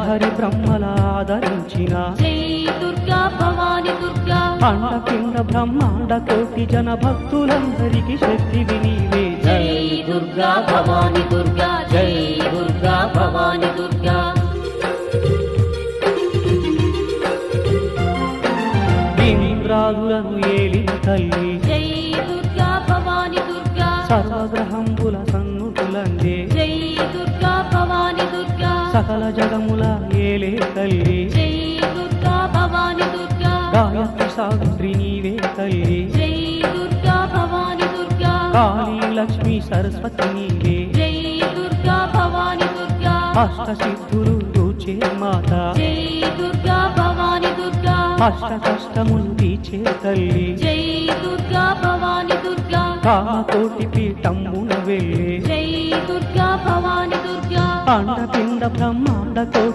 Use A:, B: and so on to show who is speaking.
A: హరిహరి బ్రహ్మల ఆదరించిన.
B: జై దుర్గా భవాని దుర్గా
A: అండపిండ బ్రహ్మాండ కోటి జన భక్తులందరికీ శక్తివి నీవే
B: జై దుర్గా భవాని దుర్గా జై దుర్గా భవాని దుర్గా.
A: ఇంద్రాదులను ఏలిన తల్లి.
B: జై దుర్గా భవాని దుర్గా.
A: సర్వగ్రహంబుల సన్నుతులందే సకల జగముల ఏలే తల్లి.
B: జై దుర్గా భవాని దుర్గా.
A: గాయత్రి సావిత్రి నీవే తల్లి.
B: జై దుర్గా భవాని దుర్గా.
A: కాళీ లక్ష్మి సరస్వతి నీవే.
B: జై దుర్గా భవాని దుర్గా.
A: అష్ట సిద్ధులు దూచే మాత.
B: జై దుర్గా భవాని దుర్గా.
A: అష్ట కష్టములు తీచే తల్లి.
B: జై దుర్గా భవాని దుర్గా.
A: కామకోటి పీఠమున వెళ్ళే. అండపిండ బ్రహ్మాండ కోటి